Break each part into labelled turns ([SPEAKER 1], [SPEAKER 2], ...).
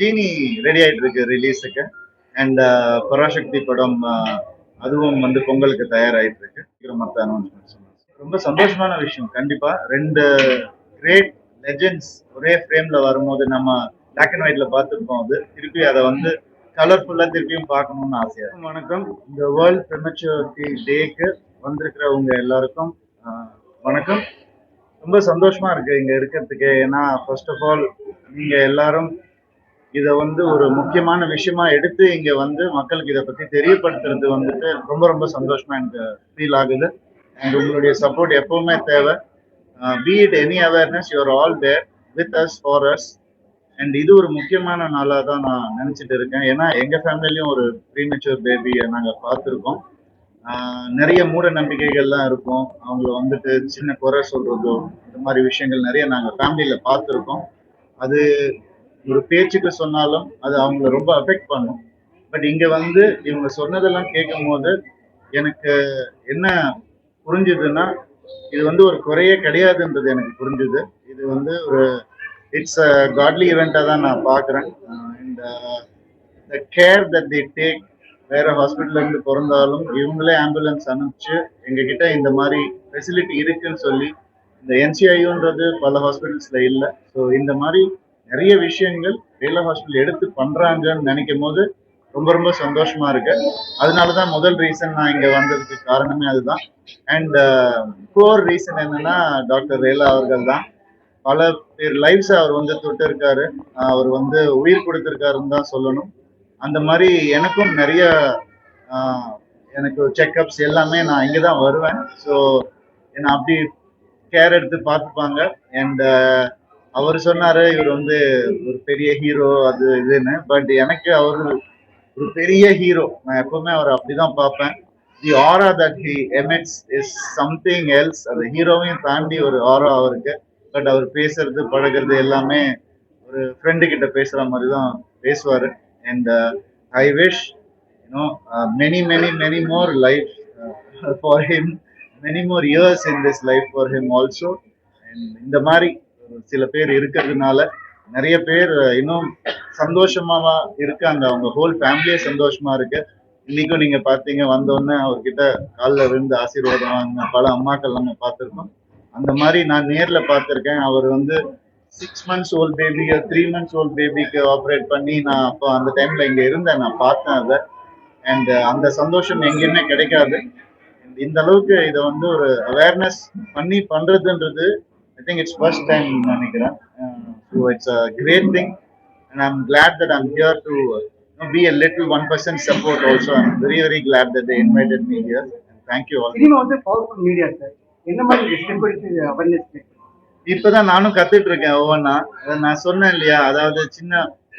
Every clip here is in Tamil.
[SPEAKER 1] ஜீனி ரெடி ஆயிட்டு இருக்கு ரிலீஸுக்கு அண்ட் uh, பராசக்தி படம் uh, அதுவும் வந்து பொங்கலுக்கு தயாராயிட்டு இருக்கு. மற்ற அனௌன்ஸ்மெண்ட் ரொம்ப சந்தோஷமான விஷயம். கண்டிப்பா ரெண்டு கிரேட் லெஜெண்ட்ஸ் ஒரே ஃப்ரேம்ல வரும்போது நம்ம பிளாக் அண்ட் ஒயிட்ல பார்த்துருப்போம் அது. திருப்பி அதை வந்து கலர்ஃபுல்லா திருப்பியும் பார்க்கணும்னு ஆசையா வணக்கம். இந்த வேர்ல்ட் ப்ரெமச்சுரிட்டி டேக்கு வந்திருக்கிறவங்க எல்லாருக்கும் uh, வணக்கம். ரொம்ப சந்தோஷமா இருக்கு இங்க இருக்கிறதுக்கு. ஏன்னா ஃபர்ஸ்ட் ஆஃப் ஆல் நீங்க எல்லாரும் இதை வந்து ஒரு முக்கியமான விஷயமா எடுத்து இங்க வந்து மக்களுக்கு இதை பத்தி தெரியப்படுத்துறது வந்துட்டு ரொம்ப ரொம்ப சந்தோஷமா எனக்கு ஃபீல் ஆகுது. அண்ட் உங்களுடைய சப்போர்ட் எப்பவுமே தேவை. Be it any awareness you're all there with us for us and இது ஒரு முக்கியமான நாளாக தான் நான் நினச்சிட்டு இருக்கேன். ஏன்னா எங்கள் ஃபேமிலியும் ஒரு ப்ரீமெச்சூர் பேபியை நாங்கள் பார்த்துருக்கோம். Uh, நிறைய மூட நம்பிக்கைகள்லாம் இருக்கும். அவங்கள வந்துட்டு சின்ன குறை சொல்கிறதோ இந்த மாதிரி விஷயங்கள் நிறைய நாங்கள் ஃபேமிலியில் பார்த்துருக்கோம். அது ஒரு பேச்சுக்கு சொன்னாலும் அது அவங்கள ரொம்ப அஃபெக்ட் பண்ணும். பட் இங்கே வந்து இவங்க சொன்னதெல்லாம் கேட்கும் போது எனக்கு என்ன புரிஞ்சுதுன்னா இது வந்து ஒரு குறையே கிடையாதுன்றது எனக்கு புரிஞ்சுது. இது வந்து ஒரு இட்ஸ் அ காட்லி ஈவெண்ட்டாக தான் நான் பார்க்குறேன் இந்த the care that the take வேற ஹாஸ்பிட்டல்லேருந்து பிறந்தாலும் இவங்களே ஆம்புலன்ஸ் அனுப்பிச்சு எங்ககிட்ட இந்த மாதிரி ஃபெசிலிட்டி இருக்குன்னு சொல்லி இந்த என்சிஐன்றது பல ஹாஸ்பிட்டல்ஸில் இல்லை. ஸோ இந்த மாதிரி நிறைய விஷயங்கள் வேலை ஹாஸ்பிட்டல் எடுத்து பண்றாங்கன்னு நினைக்கும் போது ரொம்ப ரொம்ப சந்தோஷமா இருக்கு. அதனால தான் முதல் ரீசன் நான் இங்க வந்ததுக்கு காரணமே அதுதான். அண்ட் கோர் ரீசன் என்னன்னா டாக்டர் ரேலா அவர்கள் தான். பல பேர் லைஃப்ஸ் அவர் வந்து தொட்டு இருக்காரு அவர் வந்து உயிர் கொடுத்திருக்காருன்னு தான் சொல்லணும். அந்த மாதிரி எனக்கும் நிறைய எனக்கு செக்கப்ஸ் எல்லாமே நான் இங்கே தான் வருவேன். ஸோ என்னை அப்படி கேர் எடுத்து பார்த்துப்பாங்க. அண்ட் அவர் சொன்னாரு இவர் வந்து ஒரு பெரிய ஹீரோ அது இதுன்னு. பட் எனக்கு அவர் ஒரு பெரிய ஹீரோ நான் எப்பவுமே அவர் அப்படிதான் பார்ப்பேன். The aura that he emits is something else அது ஹீரோவையும் தாண்டி ஒரு ஆரா அவருக்கு. பட் அவர் பேசுறது பழகுறது எல்லாமே ஒரு ஃப்ரெண்டு கிட்ட பேசுற மாதிரி தான் பேசுவார் and I wish you know many many many more life for him many more years in this life for him also and இந்த மாதிரி சில பேர் இருக்கிறதுனால நிறைய பேர் இன்னும் சந்தோஷமாவா இருக்காங்க. அவங்க ஹோல் ஃபேமிலியே சந்தோஷமா இருக்கு. இன்னைக்கும் நீங்க பாத்தீங்க வந்தோடனே அவர்கிட்ட காலில் விழுந்து ஆசீர்வாதம் வாங்கின பல அம்மாக்கள் நம்ம பார்த்துருக்கோம். அந்த மாதிரி நான் நேர்ல பார்த்துருக்கேன். அவர் வந்து சிக்ஸ் மந்த்ஸ் ஓல்ட் பேபிக்கு த்ரீ மந்த்ஸ் ஓல்ட் பேபிக்கு ஆப்ரேட் பண்ணி நான் அப்போ அந்த டைம்ல இங்க இருந்தேன். நான் பார்த்தேன் அதை. அண்ட் அந்த சந்தோஷம் எங்கேயுமே கிடைக்காது. இந்த அளவுக்கு இதை வந்து ஒரு அவேர்னஸ் பண்ணி பண்றதுன்றது I think it's first time நினைக்கிறேன். So it's a great thing and I'm glad that I'm here to be a little one percent support also I'm very very glad that they invited me here. Thank you all
[SPEAKER 2] cinema வந்து பவர்ஃபுல் மீடியா சார் என்ன மாதிரி அவேர்னஸ்
[SPEAKER 1] இப்பதான் நானும் கத்துட்டு இருக்கேன் ஒவ்வொன்றா நான் சொன்னேன் இல்லையா? அதாவது சின்ன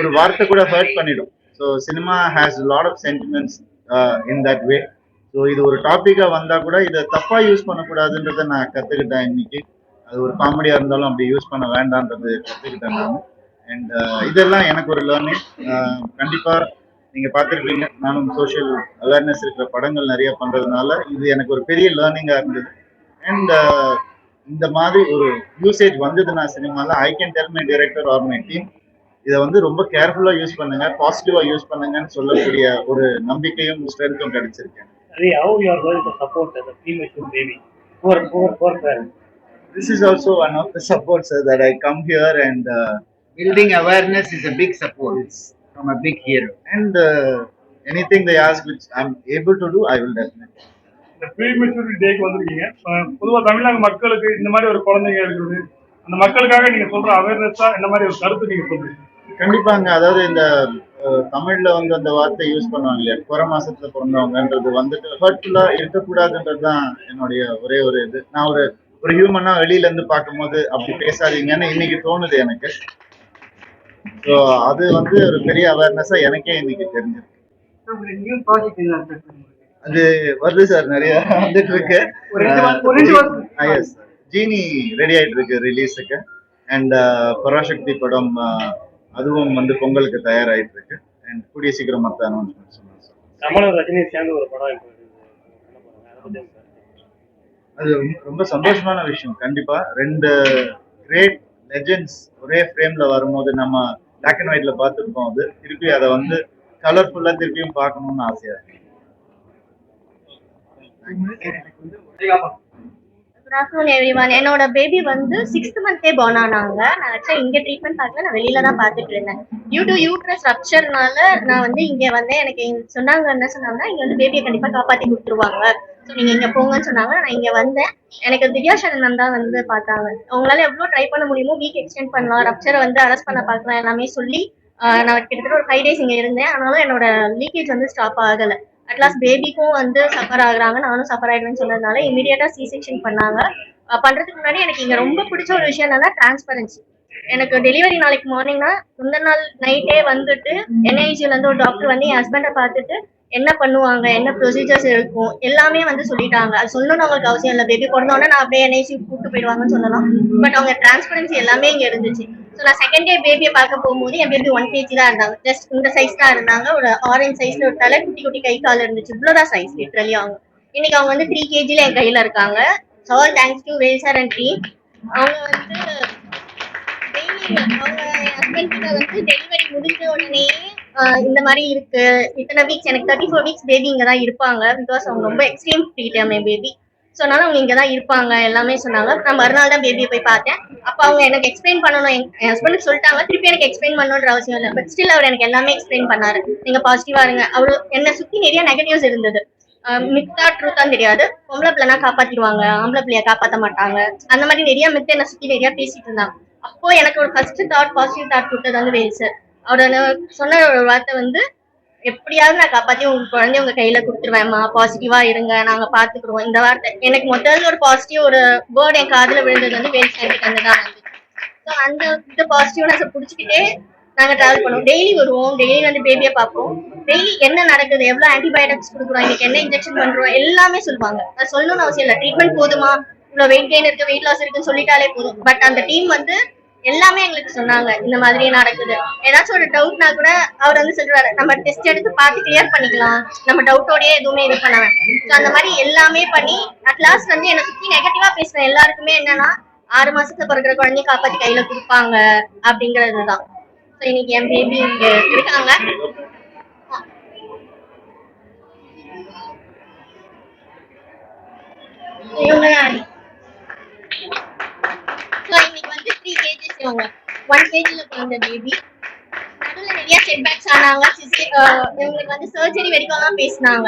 [SPEAKER 1] ஒரு வார்த்தை கூட ஹர்ட் பண்ணிடும். So cinema has lot of sentiments in that way so இது ஒரு டாப்பிக்கா வந்தா கூட இதை தப்பா யூஸ் பண்ணக்கூடாதுன்றதை நான் கத்துக்கிட்டேன் இன்னைக்கு. அது ஒரு காமெடியா இருந்தாலும் அப்படி யூஸ் பண்ண வேண்டான்றது கத்துக்கிட்டேன் நான் அண்ட் uh, இதெல்லாம் எனக்கு ஒரு லேர்னிங் கண்டிப்பா நீங்க பார்த்துருப்பீங்க. நானும் சோஷியல் அவேர்னஸ் இருக்கிற படங்கள் நிறைய பண்றதுனால இது எனக்கு ஒரு பெரிய லேர்னிங்கா இருந்தது. அண்ட் uh, இந்த மாதிரி ஒரு யூசேஜ் வந்ததுன்னா சினிமால I can tell my director or my team இதை வந்து ரொம்ப கேர்ஃபுல்லா யூஸ் பண்ணுங்க பாசிட்டிவா யூஸ் பண்ணுங்கன்னு சொல்லக்கூடிய ஒரு நம்பிக்கையும் ஸ்ட்ரென்த்தும் கிடைச்சிருக்கேன்.
[SPEAKER 3] Really, how you are going to support the premature.
[SPEAKER 1] This is also one of the supports uh, that I come here and uh,
[SPEAKER 4] Building awareness is a big support. From a big hero.
[SPEAKER 1] and uh, anything they ask which I'm able to do, I will definitely.
[SPEAKER 5] இந்த ப்ரீ மெச்சூரிட்டி டேக்கு வந்திருக்கீங்க. அஹ் பொதுவா தமிழ்நாடு மக்களுக்கு இந்த மாதிரி ஒரு குழந்தைங்க இருக்கிறது. அந்த மக்களுக்காக நீங்க சொல்ற அவேர்னஸா இந்த மாதிரி ஒரு கருத்து நீங்க சொல்றீங்க?
[SPEAKER 1] கண்டிப்பாங்க. அதாவது இந்த தமிழ்ல வந்து அந்த வார்த்தை யூஸ் பண்ணுவாங்க இல்லையா? குறை மாசத்துல பிறந்தவங்கன்றது வந்துட்டு ஹர்ட்ஃபுல்லா இருக்கக்கூடாதுன்றது தான் என்னுடைய ஒரே ஒரு இது. நான் ஒரு ஒரு ஹியூமனா வெளியில இருந்து பார்க்கும்போது அப்படி பேசாதீங்கன்னு இன்னைக்கு தோணுது எனக்கு. ஸோ அது வந்து ஒரு பெரிய அவேர்னஸா எனக்கே இன்னைக்கு தெரிஞ்சிருக்கு. அது வருது சார் நிறைய வந்துட்டு இருக்கு
[SPEAKER 2] ஒரு ரெண்டு வாரம்- ஒரு ரெண்டு வாரம்
[SPEAKER 1] எஸ் ஜீனி ரெடி ஆயிட்டு இருக்கு ரிலீஸுக்கு அண்ட் பராசக்தி படம் uh, அதுவும் வந்து பொங்கலுக்கு தயாராயிட்டு இருக்கு அண்ட் கூடிய சீக்கிரம் மற்ற அனௌன்ஸ்மெண்ட் சொல்லுங்க சார்
[SPEAKER 3] ரஜினி சேர்ந்து ஒரு படம் இப்போ பண்ண போறாங்க அது
[SPEAKER 1] ரொம்ப- சந்தோஷமான விஷயம். கண்டிப்பா ரெண்டு கிரேட் லெஜெண்ட்ஸ் ஒரே ஃப்ரேம்ல வரும்போது நம்ம பிளாக் அண்ட் ஒயிட்ல பார்த்துருப்போம் அது. திருப்பி அதை வந்து கலர்ஃபுல்லா திருப்பியும் பார்க்கணும்னு ஆசையா இருக்கு.
[SPEAKER 6] குட் ஆஃப்டர்நூன் எவ்ரிவன் என்னோட பேபி வந்து சிக்ஸ்த் மந்த்தே பார்ன் ஆனாங்க. நான் ஆக்சுவலாக இங்கே ட்ரீட்மெண்ட் பார்க்கல நான் வெளியில தான் பார்த்துட்டு இருந்தேன். டியூ டு யூட்ரஸ் ரப்ச்சர்னால நான் வந்து இங்கே வந்தேன் எனக்கு சொன்னாங்க என்ன சொன்னாங்கன்னா இங்கே வந்து பேபியை கண்டிப்பாக காப்பாற்றி கொடுத்துருவாங்க. ஸோ நீங்கள் இங்கே போங்கன்னு சொன்னாங்க. நான் இங்கே வந்தேன். எனக்கு திவ்யா சரணன் தான் வந்து பார்த்தாங்க. அவங்களால எவ்வளோ ட்ரை பண்ண முடியுமோ வீக் எக்ஸ்டெண்ட் பண்ணலாம். ரப்ச்சரை வந்து அரெஸ்ட் பண்ண பார்க்கலாம் எல்லாமே சொல்லி நான் கிட்டத்தட்ட ஒரு ஃபைவ் டேஸ் இங்கே இருந்தேன். அதனால என்னோட லீக்கேஜ் வந்து ஸ்டாப் ஆகலை. அட்லாஸ்ட் பேபிக்கும் வந்து சஃபர் ஆகுறாங்க. நானும் சஃபர் ஆயிடுவேன்னு சொன்னதுனால இமீடியட்டா சி செக்ஷன் பண்ணாங்க. பண்றதுக்கு முன்னாடி எனக்கு இங்க ரொம்ப பிடிச்ச ஒரு விஷயம் என்னன்னா டிரான்ஸ்பரன்சி எனக்கு டெலிவரி நாளைக்கு மார்னிங்னா முந்தின நாள் நைட்டே வந்துட்டு என்ஐசில இருந்து ஒரு டாக்டர் வந்து என் ஹஸ்பண்டை பார்த்துட்டு என்ன பண்ணுவாங்க என்ன ப்ரொசீஜர்ஸ் இருக்கும் எல்லாமே வந்து சொல்லிட்டாங்க. அது சொல்லணும்னு அவங்களுக்கு அவசியம் இல்லை. பேபி பிறந்தோடனே நான் அப்படியே என்ஐசி கூப்பிட்டு போயிடுவாங்கன்னு சொல்லலாம். பட் அவங்க டிரான்ஸ்பரன்சி எல்லாமே இங்கே இருந்துச்சு. ஸோ நான் செகண்ட் டே பேபியை பார்க்க போகும்போது என் பேபி ஒன் கேஜி தான் இருந்தாங்க. ஜஸ்ட் இந்த சைஸ் தான் இருந்தாங்க. ஒரு ஆரஞ்ச் சைஸ்ல ஒரு தலை குட்டி குட்டி கை கால் இருந்துச்சு. இவ்வளோதான் சைஸ் லிட்ரலி அவங்க. இன்னைக்கு அவங்க வந்து த்ரீ கேஜில என் கையில இருக்காங்க. So thanks to Vel sir and team அவங்க வந்து டெய்லி அவங்க என் ஹஸ்பண்ட் கிட்ட வந்து டெலிவரி முடிஞ்ச உடனே இந்த மாதிரி இருக்கு. இத்தனை வீக்ஸ் எனக்கு தேர்ட்டி ஃபோர் வீக்ஸ் பேபி இங்கே தான் இருப்பாங்க. பிகாஸ் அவங்க ரொம்ப எக்ஸ்ட்ரீம் ட்ரீட் என் பேபி ஸோ அதனால அவங்க இங்கே தான் இருப்பாங்க. எல்லாமே சொன்னாங்க. நான் மறுநாள் தான் பேபியை போய் பார்த்தேன். அப்போ அவங்க எனக்கு எக்ஸ்பிளைன் பண்ணணும். என் என் ஹஸ்பண்டுக்கு சொல்லிட்டாங்க. திருப்பி எனக்கு எக்ஸ்பிளைன் பண்ணணுன்ற அவசியம் இல்லை. பட் ஸ்டில் அவர் எனக்கு எல்லாமே எக்ஸ்பிளைன் பண்ணாரு. நீங்கள் பாசிட்டிவாக இருங்க. அவர் என்னை சுற்றி நிறைய நெகட்டிவ்ஸ் இருந்தது. மித்தா ட்ரூத்தான் தெரியாது. பொம்பளை பிள்ளைனா காப்பாத்திடுவாங்க. ஆம்பளை பிள்ளைய காப்பாற்ற மாட்டாங்க. அந்த மாதிரி நிறைய மித்த என்னை சுற்றி நிறைய பேசிட்டு இருந்தாங்க. அப்போ எனக்கு ஒரு ஃபர்ஸ்ட் தாட் பாசிட்டிவ் தாட் கொடுத்தது வந்து வேல் சார் அவரோட சொன்ன ஒரு வார்த்தை வந்து எப்படியாவது நான் காப்பாத்தி உங்க குழந்தைய உங்க கையில கொடுத்துருவேன்மா. பாசிட்டிவா இருங்க. நாங்க பாத்துக்கிடுவோம். இந்த வார்த்தை எனக்கு முதல்ல ஒரு பாசிட்டிவ் ஒரு வேர்ட் என் காதுல விழுந்தது வந்து வேல் சார் தான் வந்து ஸோ அந்த இந்த பாசிட்டிவ்னஸை பிடிச்சிக்கிட்டே நாங்க டிராவல் பண்ணுவோம். டெய்லி வருவோம். டெய்லி வந்து பேபியை பார்ப்போம். டெய்லி என்ன நடக்குது? எவ்வளவு ஆன்டிபயோட்டிக்ஸ் கொடுக்குறோம்? இன்னைக்கு என்ன இன்ஜெக்ஷன் பண்றோம்? எல்லாமே சொல்லுவாங்க. அது சொல்லணும்னு அவசியம் இல்லை. ட்ரீட்மெண்ட் போதுமா? இவ்வளவு வெயிட் கெயின் இருக்கு வெயிட் லாஸ் இருக்குன்னு சொல்லிட்டாலே போதும். பட் அந்த டீம் வந்து எல்லாமே எங்களுக்கு சொன்னாங்க இந்த மாதிரி நடக்குது. ஏதாச்சும் ஒரு டவுட்னா கூட அவர் வந்து சொல்றாரு நம்ம டெஸ்ட் எடுத்து பார்த்து கிளியர் பண்ணிக்கலாம். நம்ம டவுட்டோடயே எதுவுமே இது பண்ண ஸோ அந்த மாதிரி எல்லாமே பண்ணி அட் லாஸ்ட் வந்து என்னை சுற்றி நெகட்டிவா பேசின எல்லாருக்குமே என்னன்னா ஆறு மாசத்துல பிறகுற குழந்தைய காப்பாத்தி கையில கொடுப்பாங்க அப்படிங்கறதுதான். ஸோ இன்னைக்கு என் பேபி இங்க இருக்காங்க. இவங்க தான் ஸோ இன்னைக்கு வந்து த்ரீ கேஜிஸ் இவங்க ஒன் கேஜில பிறந்த பேபி நடுவில் நிறைய செட்பேக்ஸ் ஆனாங்க. இவங்களுக்கு வந்து சர்ஜரி வரைக்கும் தான் பேசினாங்க.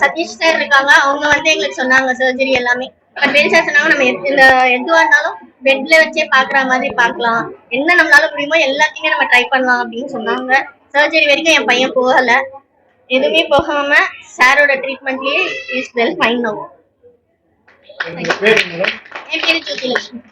[SPEAKER 6] சதீஷ் சார் இருக்காங்க. அவங்க வந்து எங்களுக்கு சொன்னாங்க சர்ஜரி எல்லாமே. பட் வேல் சார் சொன்னாங்க நம்ம இந்த எதுவா இருந்தாலும் பெட்ல வச்சே பாக்குற மாதிரி பார்க்கலாம். என்ன நம்மளால முடியுமோ எல்லாத்தையுமே நம்ம ட்ரை பண்ணலாம் அப்படின்னு சொன்னாங்க. சர்ஜரி வரைக்கும் என் பையன் போகல. எதுவுமே போகாம சாரோட ட்ரீட்மெண்ட்லயே இஸ் வெல் ஃபைன்
[SPEAKER 3] மேடம்?
[SPEAKER 6] என் பேரு ஜோதிலட்சுமி.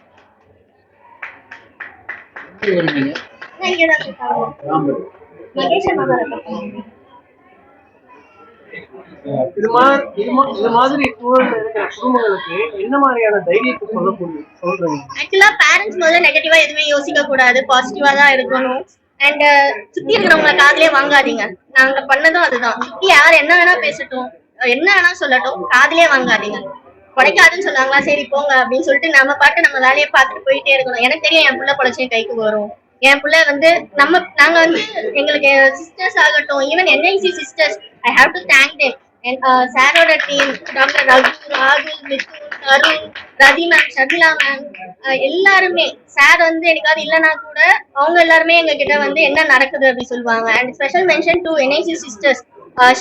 [SPEAKER 2] இது மாதிரி இது மா- இது மாதிரி சூழல்ல இருக்கிற குடும்பங்களுக்கு என்ன மாதிரியான தைரியத்தை சொல்லக்கூடிய சொல்றீங்க?
[SPEAKER 6] ஆக்சுவலா பேரண்ட்ஸ் முதல்ல நெகட்டிவா எதுவுமே யோசிக்க கூடாது. பாசிட்டிவா தான் இருக்கணும். அண்ட் சுத்தி இருக்கிறவங்கள காதுலயே வாங்காதீங்க. நாங்க பண்ணதும் அதுதான். சுத்தி யார் என்ன வேணா பேசட்டும். என்ன வேணா சொல்லட்டும். காதுலயே வாங்காதீங்க. குறைக்காதுன்னு சொன்னாங்களா? சரி போங்க அப்படின்னு சொல்லிட்டு நம்ம பாட்டு நம்ம வேலையை பார்த்துட்டு போயிட்டே இருக்கணும். எனக்கு தெரியும் என் பிள்ளை பொழைச்சே கைக்கு வரும். என் பிள்ளை வந்து நம்ம நாங்க வந்து எங்களுக்கு சிஸ்டர்ஸ் ஆகட்டும் even NIC sisters I have to thank them சாரோட டீம் டாக்டர் ரகு ராகுல் மிதுன் தருண் ரதி மேம் ஷர்மிளா மேம் எல்லாருமே. சார் வந்து எனக்காவது இல்லைனா கூட அவங்க எல்லாருமே எங்க கிட்ட வந்து என்ன நடக்குது அப்படின்னு சொல்லுவாங்க. And special mention to NIC sisters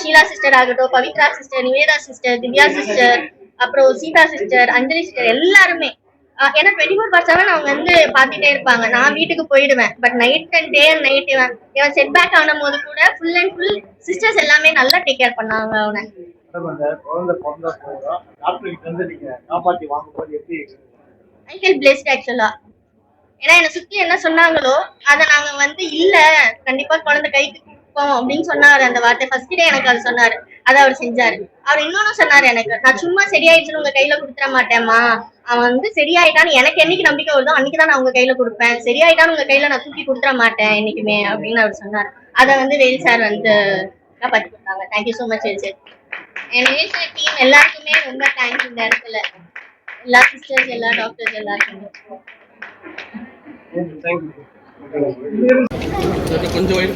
[SPEAKER 6] Sheela sister ஆகட்டும் Pavithra sister Nivetha sister Divya sister அப்புறம் சீதா சிஸ்டர் அஞ்சலி சிஸ்டர் எல்லாருமே. ஏன்னா டுவெண்ட்டி ஃபோர் பார் செவன் அவங்க வந்து பார்த்துட்டே இருப்பாங்க. நான் வீட்டுக்கு போயிடுவேன். But night and day and night இவன் இவன் செட் பேக் ஆன போது கூட ஃபுல் அண்ட் ஃபுல் சிஸ்டர்ஸ் எல்லாமே நல்லா டேக் கேர் பண்ணாங்க அவனை. ஐ ஃபீல் பிளெஸ்ட் ஆக்சுவலா ஏன்னா என்னை சுத்தி என்ன சொன்னாங்களோ அதை நாங்க வந்து இல்ல. கண்டிப்பா குழந்தை கைக்கு கொடுப்போம் அப்படின்னு சொன்னாரு. அந்த வார்த்தை ஃபர்ஸ்ட் டே எனக்கு அது சொன்னாரு. அதை அவர் செஞ்சாரு. அவர் இன்னொன்னு சொன்னாரு எனக்கு நான் சும்மா சரியாயிடுச்சுன்னு உங்க கையில கொடுத்துட மாட்டேம்மா. அவன் வந்து சரியாயிட்டான்னு எனக்கு என்னைக்கு நம்பிக்கை வருதோ அன்னைக்கு தான் நான் உங்க கையில கொடுப்பேன். சரியாயிட்டான்னு உங்க கையில நான் தூக்கி கொடுத்துட மாட்டேன் என்னைக்குமே அப்படின்னு அவர் சொன்னார். அதை வந்து வேல் சார் வந்து காப்பாத்தி கொடுத்தாங்க thank you so much Vel sir. N Vel sir team எல்லாருக்குமே ரொம்ப தேங்க்ஸ் இந்த இடத்துல. எல்லா சிஸ்டர்ஸ் எல்லா டாக்டர்ஸ் எல்லாருக்குமே.
[SPEAKER 2] தேங்க்யூ கொஞ்சம்.